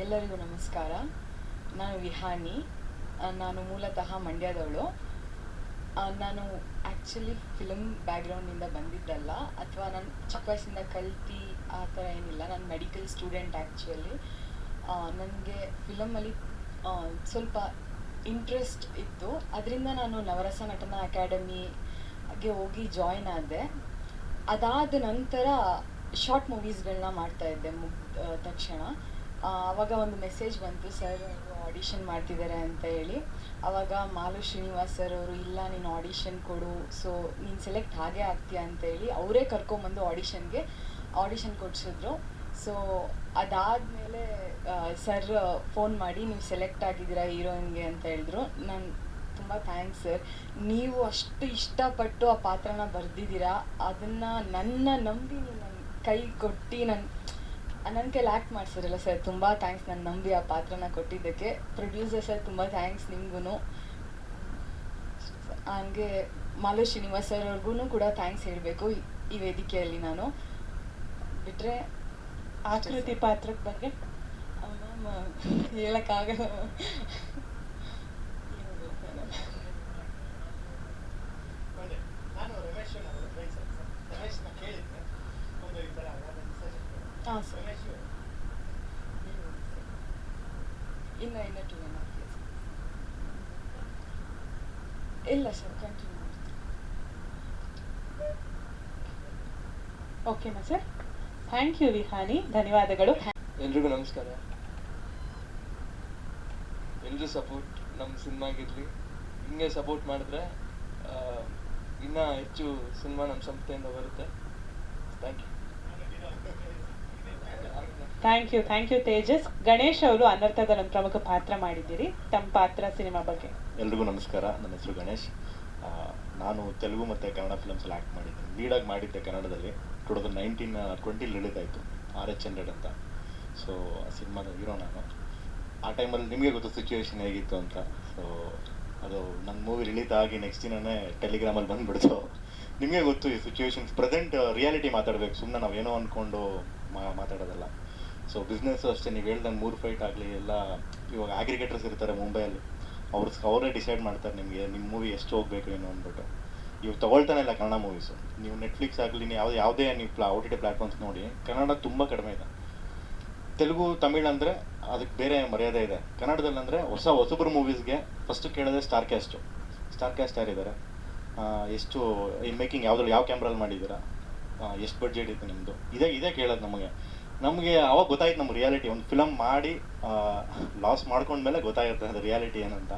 ಎಲ್ಲರಿಗೂ ನಮಸ್ಕಾರ. ನಾನು ವಿಹಾನಿ. ನಾನು ಮೂಲತಃ ಮಂಡ್ಯದವಳು. ನಾನು ಆ್ಯಕ್ಚುಲಿ ಫಿಲಮ್ ಬ್ಯಾಕ್ಗ್ರೌಂಡಿಂದ ಬಂದಿದ್ದಲ್ಲ. ಅಥವಾ ನಾನು ಚಿಕ್ಕ ವಯಸ್ಸಿಂದ ಕಲ್ತು ಆ ಥರ ಏನಿಲ್ಲ. ನಾನು ಮೆಡಿಕಲ್ ಸ್ಟೂಡೆಂಟ್ ಆ್ಯಕ್ಚುಲಿ ನನಗೆ ಫಿಲಮಲ್ಲಿ ಸ್ವಲ್ಪ ಇಂಟ್ರೆಸ್ಟ್ ಇತ್ತು. ಅದರಿಂದ ನಾನು ನವರಸ ನಟನ ಅಕಾಡೆಮಿಗೆ ಹೋಗಿ ಜಾಯ್ನ್ ಆದೆ. ಅದಾದ ನಂತರ ಶಾರ್ಟ್ ಮೂವೀಸ್ಗಳನ್ನ ಮಾಡ್ತಾ ಇದ್ದೆ ಮುಗ್ದ ತಕ್ಷಣ. ಆ, ಅವಾಗ ಒಂದು ಮೆಸೇಜ್ ಬಂತು ಸರ್ ಆಡಿಷನ್ ಮಾಡ್ತಿದ್ದಾರೆ ಅಂತ ಹೇಳಿ. ಅವಾಗ ಮಾಲು ಶ್ರೀನಿವಾಸ್ ಸರ್ ಅವರು ಇಲ್ಲ ನೀನು ಆಡಿಷನ್ ಕೊಡು. ಸೊ ನೀನು ಸೆಲೆಕ್ಟ್ ಹಾಗೆ ಆಗ್ತೀಯ? ಅಂತ ಹೇಳಿ ಅವರೇ ಕರ್ಕೊಂಬಂದು ಆಡಿಷನ್ಗೆ ಆಡಿಷನ್ ಕೊಡಿಸಿದ್ರು. ಸೊ ಅದಾದಮೇಲೆ ಸರ್ ಫೋನ್ ಮಾಡಿ ನೀವು ಸೆಲೆಕ್ಟ್ ಆಗಿದ್ದೀರಾ ಹೀರೋಯಿನ್ಗೆ? ಅಂತ ಹೇಳಿದ್ರು. ನಾನು ತುಂಬ ಥ್ಯಾಂಕ್ಸ್ ಸರ್ ನೀವು ಅಷ್ಟು ಇಷ್ಟಪಟ್ಟು ಆ ಪಾತ್ರನ ಬರೆದಿದ್ದೀರಾ? ಅದನ್ನು ನನ್ನ ನಂಬಿ ನನ್ನ ಕೈ ಕೊಟ್ಟು ನನ್ನ ನನ್ನ ಕೈಲಿ ಆ್ಯಕ್ಟ್ ಮಾಡಿಸಿರಲ್ಲ ಸರ್ ತುಂಬ ಥ್ಯಾಂಕ್ಸ್ ನಾನು ನಂಬಿ ಆ ಪಾತ್ರನ ಕೊಟ್ಟಿದ್ದಕ್ಕೆ. ಪ್ರೊಡ್ಯೂಸರ್ ಸರ್ ತುಂಬ ಥ್ಯಾಂಕ್ಸ್ ನಿಮಗೂ ಹಂಗೆ ಮಾಲು ಶ್ರೀನಿವಾಸ್ ಸರ್ ಅವ್ರಿಗೂ ಕೂಡ ಥ್ಯಾಂಕ್ಸ್ ಹೇಳಬೇಕು ಈ ವೇದಿಕೆಯಲ್ಲಿ ನಾನು. ಬಿಟ್ಟರೆ ಆಕೃತಿ ಪಾತ್ರದ ಬಗ್ಗೆ ಹೇಳೋಕ್ಕಾಗಲ್ಲ. ನಾನು ರಮೇಶ್ ಕೇಳಿದ್ದೆ. ಒಂದು ಈ ಹಾಂ ಸರ್ ಇನ್ನು ಇನ್ನು ಟೂ ಇಲ್ಲ ಸರ್ ಕಂಟಿನ್ಯೂ ಮಾಡ್ತೀನಿ ಸರ್ ಥ್ಯಾಂಕ್ ಯು ವಿಹಾನಿ ಧನ್ಯವಾದಗಳು ಎಲ್ರಿಗೂ ನಮಸ್ಕಾರ. ಎಲ್ಲರೂ ಸಪೋರ್ಟ್ ನಮ್ಮ ಸಿನಿಮಾಗಿರಲಿ. ಹಿಂಗೆ ಸಪೋರ್ಟ್ ಮಾಡಿದ್ರೆ ಇನ್ನ ಹೆಚ್ಚು ಸಿನಿಮಾ ನಮ್ಮ ಸಂಸ್ಥೆಯಿಂದ ಬರುತ್ತೆ. Thank you thank you thank you Tejas Ganesh ಅವರು ಅನರ್ಥದಲ್ಲಿ ಒಂದು ಪ್ರಮುಖ ಪಾತ್ರ ಮಾಡಿದ್ದೀರಿ. ತಮ್ಮ ಪಾತ್ರ ಸಿನಿಮಾ ಬಗ್ಗೆ. ಎಲ್ರಿಗೂ ನಮಸ್ಕಾರ. ನನ್ನ ಹೆಸರು ಗಣೇಶ್. ನಾನು ತೆಲುಗು ಮತ್ತು ಕನ್ನಡ ಫಿಲಮ್ಸಲ್ಲಿ ಆ್ಯಕ್ಟ್ ಮಾಡಿದ್ದೀನಿ. ಲೀಡಾಗಿ ಮಾಡಿದ್ದೆ ಕನ್ನಡದಲ್ಲಿ. ಟೂ ತೌಸಂಡ್ ನೈನ್ಟೀನ್ ಟ್ವೆಂಟಿಲಿ ರಿಲೀಸ್ ಆಯಿತು. ಆರ್ ಎಚ್ ಹಂಡ್ರೆಡ್ ಅಂತ. ಸೊ ಆ ಸಿನಿಮಾದ ಹೀರೋ ನಾನು. ಆ ಟೈಮಲ್ಲಿ ನಿಮಗೆ ಗೊತ್ತು ಸಿಚುವೇಶನ್ ಹೇಗಿತ್ತು ಅಂತ. ಸೊ ಅದು ನನ್ನ ಮೂವಿ ರಿಲೀಸ್ ಆಗಿ ನೆಕ್ಸ್ಟ್ ದಿನವೇ ಟೆಲಿಗ್ರಾಮಲ್ಲಿ ಬಂದುಬಿಡ್ತು. ನಿಮಗೆ ಗೊತ್ತು ಈ ಸಿಚುವೇಶನ್ಸ್ ಪ್ರೆಸೆಂಟ್ ರಿಯಾಲಿಟಿ ಮಾತಾಡಬೇಕು. ಸುಮ್ಮನೆ ನಾವೇನೋ ಅಂದ್ಕೊಂಡು ಮಾ, ಮಾತಾಡೋದಲ್ಲ. ಸೊ ಬಿಸ್ನೆಸ್ಸು ಅಷ್ಟೇ, ನೀವು ಹೇಳ್ದಂಗೆ ಮೂರು ಫೈಟ್ ಆಗಲಿ, ಎಲ್ಲ, ಇವಾಗ ಅಗ್ರಿಗೇಟರ್ಸ್ ಇರ್ತಾರೆ ಮುಂಬೈಯಲ್ಲಿ ಅವ್ರು ಅವರೇ ಡಿಸೈಡ್ ಮಾಡ್ತಾರೆ ನಿಮಗೆ ನಿಮ್ಮ ಮೂವಿ ಎಷ್ಟು ಹೋಗಬೇಕು ಏನು ಅಂದ್ಬಿಟ್ಟು. ಇವಾಗ ತೊಗೊಳ್ತಾನೆ ಇಲ್ಲ ಕನ್ನಡ ಮೂವೀಸು ನೀವು ನೆಟ್ಫ್ಲಿಕ್ಸ್ ಆಗಲಿ, ನೀವು ಯಾವ್ದು, ಯಾವುದೇ ನೀವು ಪ್ಲಾ ಓ ಟಿ ಟಿ ಪ್ಲಾಟ್ಫಾರ್ಮ್ಸ್ ನೋಡಿ, ಕನ್ನಡ ತುಂಬ ಕಡಿಮೆ ಇದೆ. ತೆಲುಗು, ತಮಿಳ್ ಅಂದರೆ ಅದಕ್ಕೆ ಬೇರೆ ಮರ್ಯಾದೆ ಇದೆ. ಕನ್ನಡದಲ್ಲಿ ಅಂದರೆ ಹೊಸ, ಹೊಸಬ್ರು ಮೂವೀಸ್ಗೆ ಫಸ್ಟ್ ಕೇಳೋದೇ ಸ್ಟಾರ್ ಕ್ಯಾಸ್ಟು ಸ್ಟಾರ್ ಕ್ಯಾಸ್ಟ್ ಯಾರಿದ್ದಾರೆ ಎಷ್ಟು ಈ ಮೇಕಿಂಗ್ ಯಾವ್ದ್ರಲ್ಲಿ, ಯಾವ ಕ್ಯಾಮ್ರಲ್ಲಿ ಮಾಡಿದ್ದೀರಾ? ಎಷ್ಟು ಬಡ್ಜೆಟ್ ಇತ್ತು ನಿಮ್ಮದು ಇದೇ ಇದೇ ಕೇಳೋದು ನಮಗೆ. ನಮಗೆ ಅವಾಗ ಗೊತ್ತಾಯ್ತು ನಮ್ಮ ರಿಯಾಲಿಟಿ ಒಂದು ಫಿಲಮ್ ಮಾಡಿ ಲಾಸ್ ಮಾಡ್ಕೊಂಡ್ಮೇಲೆ ಗೊತ್ತಾಗುತ್ತೆ ಅದು ರಿಯಾಲಿಟಿ ಏನಂತ.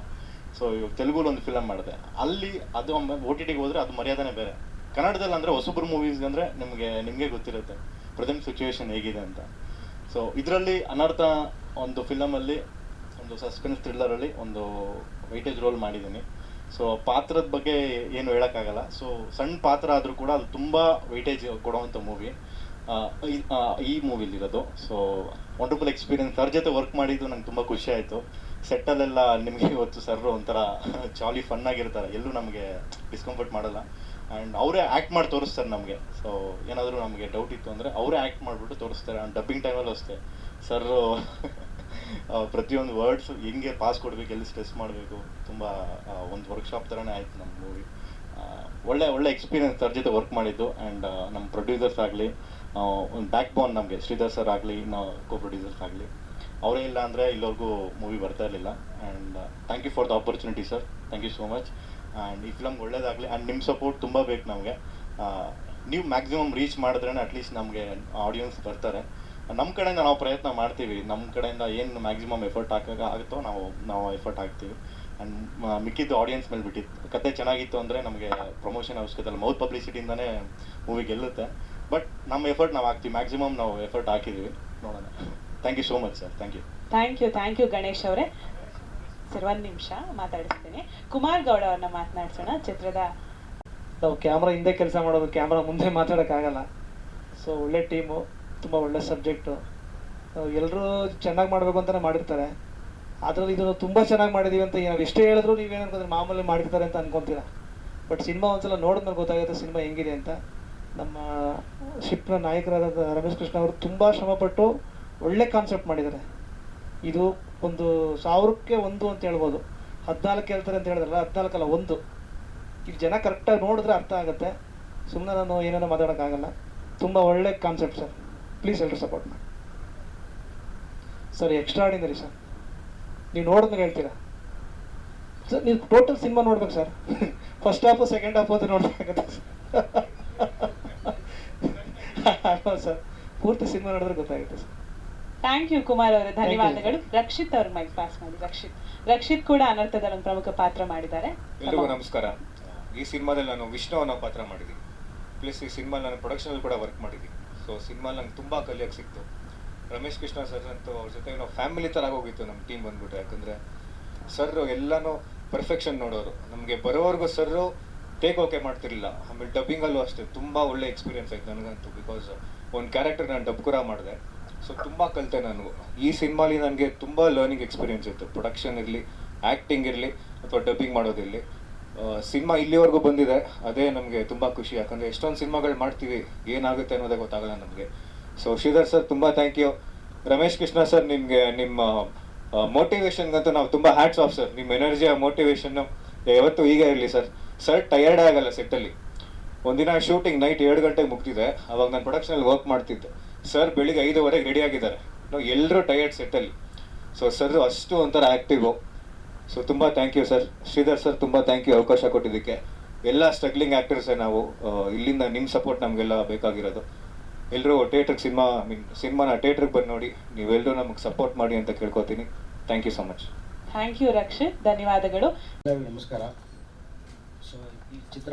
ಸೊ ಇವಾಗ ತೆಲುಗುಲಿ ಒಂದು ಫಿಲಮ್ ಮಾಡಿದೆ. ಅಲ್ಲಿ ಅದು ಓ ಟಿ ಟಿಗೆ ಹೋದರೆ ಅದು ಮರ್ಯಾದೆನೇ ಬೇರೆ. ಕನ್ನಡದಲ್ಲಿ ಅಂದರೆ ಹೊಸಬ್ರು ಮೂವೀಸ್ಗೆ ಅಂದರೆ ನಿಮಗೆ ನಿಮಗೆ ಗೊತ್ತಿರುತ್ತೆ. ಪ್ರೆಸೆಂಟ್ ಸಿಚುವೇಶನ್ ಹೇಗಿದೆ ಅಂತ. ಸೊ ಇದರಲ್ಲಿ ಅನರ್ಥ ಒಂದು ಫಿಲಮಲ್ಲಿ ಒಂದು ಸಸ್ಪೆನ್ಸ್ ಥ್ರಿಲ್ಲರಲ್ಲಿ ಒಂದು ವೈಟೇಜ್ ರೋಲ್ ಮಾಡಿದ್ದೀನಿ. ಸೊ ಪಾತ್ರದ ಬಗ್ಗೆ ಏನು ಹೇಳೋಕ್ಕಾಗಲ್ಲ. ಸೊ ಸಣ್ಣ ಪಾತ್ರ ಆದರೂ ಕೂಡ ಅದು ತುಂಬ ವೈಟೇಜ್ ಕೊಡುವಂಥ ಮೂವಿ ಈ ಮೂವಿಲಿರೋದು ಸೊ ವಂಡರ್ಫುಲ್ ಎಕ್ಸ್ಪೀರಿಯನ್ಸ್ ಅವ್ರ ಜೊತೆ ವರ್ಕ್ ಮಾಡಿದ್ದು ನಂಗೆ ತುಂಬ ಖುಷಿ ಆಯಿತು. ಸೆಟ್ಟಲ್ಲೆಲ್ಲ ನಿಮಗೆ ಇವತ್ತು ಸರ್ ಒಂಥರ ಜಾಲಿ ಫನ್ ಆಗಿರ್ತಾರೆ. ಎಲ್ಲೂ ನಮಗೆ ಡಿಸ್ಕಂಫರ್ಟ್ ಮಾಡಲ್ಲ. ಆ್ಯಂಡ್ ಅವರೇ ಆ್ಯಕ್ಟ್ ಮಾಡಿ ತೋರಿಸ್ತಾರೆ ನಮಗೆ. ಸೊ ಏನಾದರೂ ನಮಗೆ ಡೌಟ್ ಇತ್ತು ಅಂದರೆ ಅವರೇ ಆ್ಯಕ್ಟ್ ಮಾಡಿಬಿಟ್ಟು ತೋರಿಸ್ತಾರೆ. ಆ್ಯಂಡ್ ಡಬ್ಬಿಂಗ್ ಟೈಮಲ್ಲೂ ಅಷ್ಟೇ. ಸರ್ ಪ್ರತಿಯೊಂದು ವರ್ಡ್ಸ್ ಹೆಂಗೆ ಪಾಸ್ ಕೊಡಬೇಕು, ಎಲ್ಲಿ ಸ್ಟ್ರೆಸ್ ಮಾಡಬೇಕು, ತುಂಬ ಒಂದು ವರ್ಕ್ಶಾಪ್ ಥರನೇ ಆಯಿತು ನಮ್ಮ ಮೂವಿ ಒಳ್ಳೆ ಒಳ್ಳೆ ಎಕ್ಸ್ಪೀರಿಯನ್ಸ್ ಅವ್ರ ಜೊತೆ ವರ್ಕ್ ಮಾಡಿದ್ದು. ಆ್ಯಂಡ್ ನಮ್ಮ ಪ್ರೊಡ್ಯೂಸರ್ಸ್ ಆಗಲಿ ಒಂದು ಬ್ಯಾಕ್ ಬೋನ್ ನಮಗೆ, ಶ್ರೀಧರ್ ಸರ್ ಆಗಲಿ, ಇನ್ನು ಕೋ ಪ್ರೊಡ್ಯೂಸರ್ಸ್ ಆಗಲಿ. ಅವರೇ ಇಲ್ಲ ಅಂದರೆ ಇಲ್ಲಿವರೆಗೂ ಮೂವಿ ಬರ್ತಾ ಇರಲಿಲ್ಲ. And thank you for the opportunity sir thank you so much and ಈ ಫಿಲಮ್ ಒಳ್ಳೇದಾಗಲಿ ಆ್ಯಂಡ್ ನಿಮ್ಮ ಸಪೋರ್ಟ್ ತುಂಬ ಬೇಕು ನಮಗೆ. ನೀವು ಮ್ಯಾಕ್ಸಿಮಮ್ ರೀಚ್ ಮಾಡಿದ್ರೇ ಅಟ್ಲೀಸ್ಟ್ ನಮಗೆ ಆಡಿಯನ್ಸ್ ಬರ್ತಾರೆ. ನಮ್ಮ ಕಡೆಯಿಂದ ನಾವು ಪ್ರಯತ್ನ ಮಾಡ್ತೀವಿ. ನಮ್ಮ ಕಡೆಯಿಂದ ಏನು ಮ್ಯಾಕ್ಸಿಮಮ್ ಎಫರ್ಟ್ ಹಾಕಾಗ, ಆಗುತ್ತೋ ನಾವು ನಾವು ಎಫರ್ಟ್ ಹಾಕ್ತೀವಿ. ಆ್ಯಂಡ್ ಮಿಕ್ಕಿದ್ದು ಆಡಿಯನ್ಸ್ ಮೇಲೆ ಬಿಟ್ಟಿತ್ತು ಕತೆ ಚೆನ್ನಾಗಿತ್ತು ಅಂದರೆ ನಮಗೆ ಪ್ರಮೋಷನ್ ಅವಶ್ಯಕತೆ ಇಲ್ಲ. ಮೌತ್ ಪಬ್ಲಿಸಿಟಿಯಿಂದನೇ ಮೂವಿ ಗೆಲ್ಲುತ್ತೆ. ಬಟ್ ನಮ್ಮ ಎಫರ್ಟ್ ನಾವು ಹಾಕ್ತೀವಿ. ಮ್ಯಾಕ್ಸಿಮಮ್ ನಾವು ಎಫರ್ಟ್ ಹಾಕಿದ್ದೀವಿ ನೋಡೋಣ. Thank you so much sir thank you thank you thank you Ganesh ಅವರೇ. ಸರ್ ಒಂದು ನಿಮಿಷ ಮಾತಾಡಿಸ್ತೀನಿ. ಕುಮಾರ್ ಗೌಡ ಅವ್ರನ್ನ ಮಾತನಾಡ್ಸೋಣ. ಚಿತ್ರದ ನಾವು ಕ್ಯಾಮ್ರಾ ಹಿಂದೆ ಕೆಲಸ ಮಾಡೋದು ಕ್ಯಾಮ್ರಾ ಮುಂದೆ ಮಾತಾಡೋಕ್ಕಾಗಲ್ಲ ಸೊ ಒಳ್ಳೆ ಟೀಮು ತುಂಬ ಒಳ್ಳೆ ಸಬ್ಜೆಕ್ಟು ಎಲ್ಲರೂ ಚೆನ್ನಾಗಿ ಮಾಡಬೇಕು ಅಂತಲೇ ಮಾಡಿರ್ತಾರೆ. ಅದರಲ್ಲಿ ಇದು ತುಂಬ ಚೆನ್ನಾಗಿ ಮಾಡಿದ್ದೀವಿ ಅಂತ ನಾವು ಎಷ್ಟೇ ಹೇಳಿದ್ರು ನೀವೇನು ಮಾಮೂಲಿ ಮಾಡಿರ್ತಾರೆ ಅಂತ ಅನ್ಕೊಂತೀರಾ. ಬಟ್ ಸಿನಿಮಾ ಒಂದ್ಸಲ ನೋಡಿದ್ಮೇಲೆ ಗೊತ್ತಾಗುತ್ತೆ ಸಿನಿಮಾ ಹೆಂಗಿದೆ ಅಂತ. ನಮ್ಮ ಶಿಪ್ನ ನಾಯಕರಾದ ರಮೇಶ್ ಕೃಷ್ಣ ಅವರು ತುಂಬ ಶ್ರಮಪಟ್ಟು ಒಳ್ಳೆ ಕಾನ್ಸೆಪ್ಟ್ ಮಾಡಿದ್ದಾರೆ. ಇದು ಒಂದು ಸಾವಿರಕ್ಕೆ ಒಂದು ಅಂತ ಹೇಳ್ಬೋದು. ಹದಿನಾಲ್ಕು ಹೇಳ್ತಾರೆ ಅಂತ ಹೇಳಿದ್ರಲ್ಲ, ಹದಿನಾಲ್ಕಲ್ಲ ಒಂದು. ಈಗ ಜನ ಕರೆಕ್ಟಾಗಿ ನೋಡಿದ್ರೆ ಅರ್ಥ ಆಗುತ್ತೆ. ಸುಮ್ಮನೆ ನಾನು ಏನೇನೋ ಮಾತಾಡೋಕ್ಕಾಗಲ್ಲ. ತುಂಬ ಒಳ್ಳೆ ಕಾನ್ಸೆಪ್ಟ್ ಸರ್ ಪ್ಲೀಸ್ ಎಲ್ಲರೂ ಸಪೋರ್ಟ್ ಮಾಡಿ. ಸರ್ ಎಕ್ಸ್ಟ್ರಾಡಿನರಿ ಸರ್ ನೀವು ನೋಡಿದ್ರೆ ಹೇಳ್ತೀರಾ? ಸರ್ ನೀವು ಟೋಟಲ್ ಸಿನಿಮಾ ನೋಡ್ಬೇಕು sir first half second half ಅಂತ ನೋಡ್ಬೇಕಾಗತ್ತೆ ಸರ್ ಸರ್. ಪೂರ್ತಿ ಸಿನಿಮಾ ನೋಡಿದ್ರೆ ಗೊತ್ತಾಗುತ್ತೆ ಸರ್. ಥ್ಯಾಂಕ್ ಯು ಕುಮಾರ್ ಅವರೇ. ಧನ್ಯವಾದಗಳು. ರಕ್ಷಿತ್ ಅವ್ರ ಮೈಕ್ ಪಾಸ್ ಮಾಡಿ. ರಕ್ಷಿತ್. ರಕ್ಷಿತ್ ಕೂಡ ಅನರ್ಥದಲ್ಲಿ ಒಂದು ಪ್ರಮುಖ ಪಾತ್ರ ಮಾಡಿದ್ದಾರೆ. ಎಲ್ರಿಗೂ ನಮಸ್ಕಾರ. ಈ ಸಿನಿಮಾದಲ್ಲಿ ನಾನು ವಿಷ್ಣು ಅನ್ನೋ ಪಾತ್ರ ಮಾಡಿದ್ದೀನಿ. ಪ್ಲಸ್ ಈ ಸಿನಿಮಾ ನಾನು ಪ್ರೊಡಕ್ಷನ್ ಕೂಡ ವರ್ಕ್ ಮಾಡಿದ್ದೀನಿ. ಸೊ ಸಿನಿಮಾ ನಂಗೆ ತುಂಬ ಕಲಿಯೋಕ್ಕೆ ಸಿಕ್ತು. ರಮೇಶ್ ಕೃಷ್ಣ ಸರ್ ಅಂತೂ ಅವ್ರ ಜೊತೆ ನಾವು ಫ್ಯಾಮಿಲಿ ಥರ ಆಗೋಗಿತ್ತು ನಮ್ಮ ಟೀಮ್ ಬಂದ್ಬಿಟ್ಟು ಯಾಕಂದರೆ ಸರ್ ಎಲ್ಲನೂ ಪರ್ಫೆಕ್ಷನ್ ನೋಡೋರು. ನಮಗೆ ಬರೋವರೆಗೂ ಸರ್ರು ಟೇಕ್ ಓಕೆ ಮಾಡ್ತಿರ್ಲಿಲ್ಲ. ಆಮೇಲೆ ಡಬ್ಬಿಂಗಲ್ಲೂ ಅಷ್ಟೇ, ತುಂಬ ಒಳ್ಳೆ ಎಕ್ಸ್ಪೀರಿಯನ್ಸ್ ಆಯ್ತು ನನಗಂತೂ ಬಿಕಾಸ್ ಒಂದು ಕ್ಯಾರೆಕ್ಟರ್ ನಾನು ಡಬ್ ಕೂಡ ಮಾಡಿದೆ. ಸೊ ತುಂಬ ಕಲಿತೆ ನಾನು. ಈ ಸಿನಿಮಾಲಿ ನನಗೆ ತುಂಬ ಲರ್ನಿಂಗ್ ಎಕ್ಸ್ಪೀರಿಯನ್ಸ್ ಇತ್ತು. ಪ್ರೊಡಕ್ಷನ್ ಇರಲಿ ಆ್ಯಕ್ಟಿಂಗ್ ಇರಲಿ, ಅಥವಾ ಡಬ್ಬಿಂಗ್ ಮಾಡೋದಿರಲಿ. ಸಿನಿಮಾ ಇಲ್ಲಿವರೆಗೂ ಬಂದಿದೆ. ಅದೇ ನಮಗೆ ತುಂಬ ಖುಷಿ. ಯಾಕಂದರೆ ಎಷ್ಟೊಂದು ಸಿನಿಮಾಗಳು ಮಾಡ್ತೀವಿ, ಏನಾಗುತ್ತೆ ಅನ್ನೋದೇ ಗೊತ್ತಾಗಲ್ಲ ನಮಗೆ. ಸೊ ಶ್ರೀಧರ್ ಸರ್ ತುಂಬ thank you Ramesh Krishna sir ನಿಮಗೆ, ನಿಮ್ಮ ಮೋಟಿವೇಶನ್ಗಂತೂ ನಾವು ತುಂಬ ಹ್ಯಾಟ್ಸ್ ಆಫ್ ಸರ್ ನಿಮ್ಮ ಎನರ್ಜಿ ಮೋಟಿವೇಶನ್ನು ಯಾವತ್ತೂ ಈಗ ಇರಲಿ ಸರ್ ಸರ್ ಟಯರ್ಡ್ ಆಗಲ್ಲ ಸೆಟ್ಟಲ್ಲಿ ಒಂದಿನ ಶೂಟಿಂಗ್ ನೈಟ್ ಎರಡು ಗಂಟೆಗೆ ಮುಗ್ತಿದೆ ಅವಾಗ ನಾನು ಪ್ರೊಡಕ್ಷನಲ್ಲಿ ವರ್ಕ್ ಮಾಡ್ತಿದ್ದೆ. ಸರ್ ಬೆಳಿಗ್ಗೆ ಐದುವರೆಗೆ ರೆಡಿ ಆಗಿದ್ದಾರೆ. ನಾವು ಎಲ್ಲರೂ ಟಯರ್ಡ್ ಸೆಟ್ಟಲ್ಲಿ ಸೊ ಸರ್ ಅಷ್ಟು ಒಂಥರ ಆ್ಯಕ್ಟಿವು ಸೊ ತುಂಬ thank you sir Sridhar sir ತುಂಬ ಥ್ಯಾಂಕ್ ಯು ಅವಕಾಶ ಕೊಟ್ಟಿದ್ದಕ್ಕೆ. ಎಲ್ಲ ಸ್ಟ್ರಗ್ಲಿಂಗ್ ಆ್ಯಕ್ಟರ್ಸೇ ನಾವು ಇಲ್ಲಿಂದ ನಿಮ್ಮ ಸಪೋರ್ಟ್ ನಮಗೆಲ್ಲ ಬೇಕಾಗಿರೋದು. ಎಲ್ಲರೂ ಥಿಯೇಟ್ರಿಗೆ ಸಿನಿಮಾ ಮೀನ್ ಸಿನಿಮಾನ ಥಿಯೇಟ್ರಿಗೆ ಬಂದು ನೋಡಿ ನೀವೆಲ್ಲರೂ ನಮಗೆ ಸಪೋರ್ಟ್ ಮಾಡಿ ಅಂತ ಕೇಳ್ಕೊತೀನಿ. Thank you so much thank you Rakshit. ಧನ್ಯವಾದಗಳು. ಎಲ್ಲರಿಗೂ ನಮಸ್ಕಾರ. ಸೊ ಈ ಚಿತ್ರ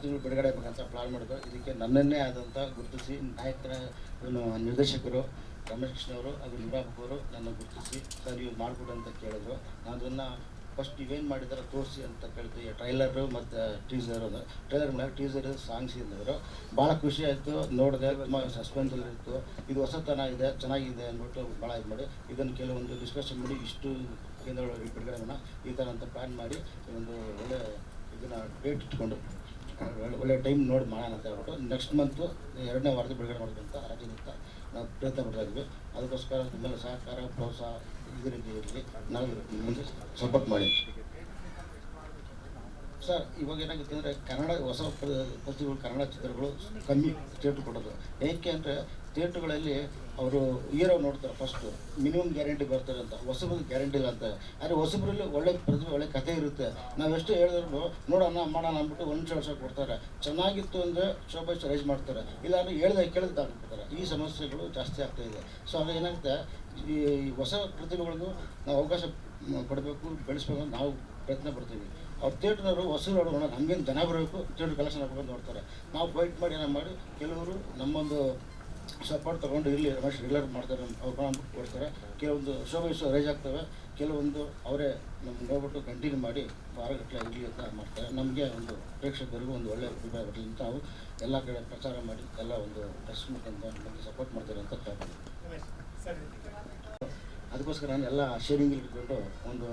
ತಿಂಗಳು ಬಿಡುಗಡೆ ಆಗ್ಬೇಕಂತ ಪ್ಲಾನ್ ಮಾಡಿದ್ರು ಇದಕ್ಕೆ ನನ್ನನ್ನೇ ಆದಂಥ ಗುರುತಿಸಿ ನಾಯಕರ ನಿರ್ದೇಶಕರು ರಮೇಶ್ ಅವರು ನಿರ್ಮಾಪಕ ಅವರು ನನ್ನ ಗುರುತಿಸಿ ಸರ್ ನೀವು ಮಾಡಿಕೊಡು ಅಂತ ಕೇಳಿದ್ರು. ನಾನು ಅದನ್ನು ಫಸ್ಟ್ ಇವೇನು ಮಾಡಿದಾರೆ ತೋರಿಸಿ ಅಂತ ಕೇಳ್ತೀವಿ ಟ್ರೈಲರು ಮತ್ತು ಟೀಸರ್ ಅದು. ಟ್ರೈಲರ್ ಮೇಲೆ ಟೀಸರ್ ಸಾಂಗ್ಸ್ ಇದ್ದವರು ಭಾಳ ಖುಷಿ ಆಯಿತು. ನೋಡಿದೆ. ತುಂಬ ಸಸ್ಪೆನ್ಸಲ್ಲಿ ಇತ್ತು. ಇದು ಹೊಸತನ ಇದೆ. ಚೆನ್ನಾಗಿದೆ ಅಂದ್ಬಿಟ್ಟು ಭಾಳ ಇದು ಮಾಡಿ. ಇದನ್ನು ಕೆಲವೊಂದು ಡಿಸ್ಕಷನ್ ಮಾಡಿ ಇಷ್ಟು ಕೇಂದ್ರಗಳು ಬಿಡುಗಡೆ ಮಾಡೋಣ. ಈ ಥರ ಅಂತ ಪ್ಲ್ಯಾನ್ ಮಾಡಿ. ಒಂದು ಒಳ್ಳೆ ಇದನ್ನು ಡೇಟ್ ಇಟ್ಕೊಂಡು, ಒಳ್ಳೆ ಟೈಮ್ ನೋಡಿ ಮಾಡೋಣ ಅಂತ ಹೇಳ್ಬಿಟ್ಟು ನೆಕ್ಸ್ಟ್ ಮಂತು ಎರಡನೇ ವಾರದ ಬಿಡುಗಡೆ ಮಾಡಬೇಕಂತ ರಾಜ್ಯದಂತ ನಾವು ಪ್ರಯತ್ನ ಮಾಡ್ತಾ ಇದ್ವಿ ಅದಕ್ಕೋಸ್ಕರ ನಿಮ್ಮೆಲ್ಲ ಸಹಕಾರ, ಪ್ರೋತ್ಸಾಹ ಇದೇ ರೀತಿ ಇರಲಿ ನಾವು ಮುಂದೆ ಸಪೋರ್ಟ್ ಮಾಡಿ. ಸರ್, ಇವಾಗ ಏನಾಗುತ್ತೆ ಅಂದರೆ ಕನ್ನಡ ಹೊಸ ಪ್ರತಿಗಳು ಕನ್ನಡ ಚಿತ್ರಗಳು ಕಮ್ಮಿ ಥಿಯೇಟ್ರ್ ಕೊಡೋದು. ಏಕೆ ಅಂದರೆ ಥಿಯೇಟ್ರ್ಗಳಲ್ಲಿ ಅವರು ಹೀರೋ ನೋಡ್ತಾರೆ ಫಸ್ಟ್ ಮಿನಿಮಮ್ ಗ್ಯಾರಂಟಿ ಬರ್ತಾರೆ ಅಂತ, ಹೊಸಬ್ರಿಗೆ ಗ್ಯಾರಂಟಿ ಇಲ್ಲ ಅಂತ. ಆದರೆ ಹೊಸಬ್ರಲ್ಲಿ ಒಳ್ಳೆ ಪ್ರತಿಭೆ, ಒಳ್ಳೆ ಕಥೆ ಇರುತ್ತೆ. ನಾವೆಷ್ಟು ಹೇಳಿದ್ರು ನೋಡೋಣ ಮಾಡೋಣ ಅಂದ್ಬಿಟ್ಟು ಒಂದು ವರ್ಷ ಕೊಡ್ತಾರೆ. ಚೆನ್ನಾಗಿತ್ತು ಅಂದರೆ ಶೋಭಾ ರೈಸ್ ಮಾಡ್ತಾರೆ. ಇಲ್ಲಾಂದ್ರೆ ಹೇಳ್ದೆ, ಕೇಳಿದ ಆಗ್ಬಿಡ್ತಾರೆ ಈ ಸಮಸ್ಯೆಗಳು ಜಾಸ್ತಿ ಆಗ್ತಾ ಇದೆ. ಸೊ ಅದು ಏನಾಗುತ್ತೆ, ಈ ಹೊಸ ಪ್ರತಿಭೆಗಳಿಗೂ ನಾವು ಅವಕಾಶ ಕೊಡಬೇಕು, ಬೆಳೆಸ್ಬೇಕು ಅಂತ ನಾವು ಪ್ರಯತ್ನ ಪಡ್ತೀವಿ. ಅವ್ರು ಥಿಯೇಟ್ರ್ನವರು ಹೊಸರು ನೋಡೋಣ ನಮಗೇನು ಜನ ಬರಬೇಕು ಥಿಯೇಟ್ರ್ ಕಲೆಕ್ಷನ್ ಹಾಕೊಂಡು ನೋಡ್ತಾರೆ. ನಾವು ಫೈಟ್ ಮಾಡಿ ಏನೋ ಮಾಡಿ, ಕೆಲವರು ನಮ್ಮೊಂದು ಸಪೋರ್ಟ್ ತೊಗೊಂಡು ಇರಲಿ ರಮೇಶ್ ರೆಗ್ಯುಲರ್ ಮಾಡ್ತಾರೆ ಅವ್ರು ಅಂದ್ಬಿಟ್ಟು ಕೊಡ್ತಾರೆ. ಕೆಲವೊಂದು ಶೋಭೆಸು ರೈಸ್ ಆಗ್ತವೆ. ಕೆಲವೊಂದು ಅವರೇ ನಮ್ಗೆ ನೋಡ್ಬಿಟ್ಟು ಕಂಟಿನ್ಯೂ ಮಾಡಿ ವಾರಗಟ್ಟಲೆ ಇರಲಿ ಅಂತ ಮಾಡ್ತಾರೆ. ನಮಗೆ ಒಂದು ಪ್ರೇಕ್ಷಕರಿಗೂ ಒಂದು ಒಳ್ಳೆಯ ಅಭಿಪ್ರಾಯ ಬರಲಿ ಅಂತ ನಾವು ಎಲ್ಲ ಕಡೆ ಪ್ರಚಾರ ಮಾಡಿ ಎಲ್ಲ ಒಂದು ಪ್ರೆಸ್ ಮುಖಾಂತರ ನಮಗೆ ಸಪೋರ್ಟ್ ಮಾಡ್ತಾರೆ ಅಂತ ಕೇಳ್ಬೋದು ಅದಕ್ಕೋಸ್ಕರ ನಾನು ಎಲ್ಲ ಶೇರಿಂಗ್ ಇಟ್ಕೊಂಡು ಒಂದು